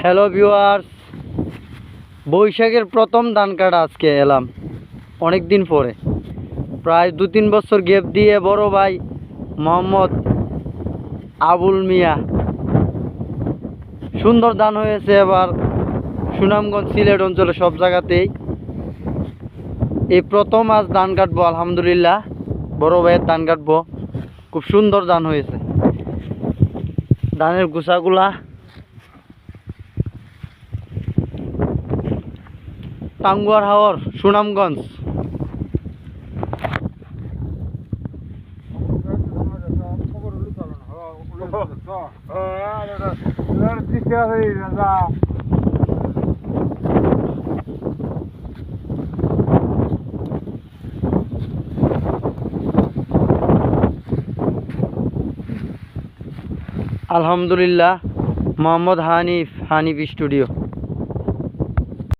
Hello viewers বৈশাখের প্রথম ধান কাটা আজকে এলাম অনেক দিন পরে। প্রায় দু তিন বছর গ্যাপ দিয়ে বড় ভাই মোহাম্মদ আবুল মিয়া। সুন্দর ধান হয়েছে এবার সুনামগঞ্জ, সিলেট অঞ্চলে সব জায়গাতেই। এই প্রথম আজ ধান কাটবো, আলহামদুলিল্লাহ। বড় ভাইয়ের ধান কাটবো। খুব সুন্দর ধান হয়েছে। ধানের গুছাগুলা টাঙ্গুয়ার হাওর সুনামগঞ্জ। আলহামদুলিল্লাহ মোহাম্মদ হানিফ হানিফ স্টুডিও।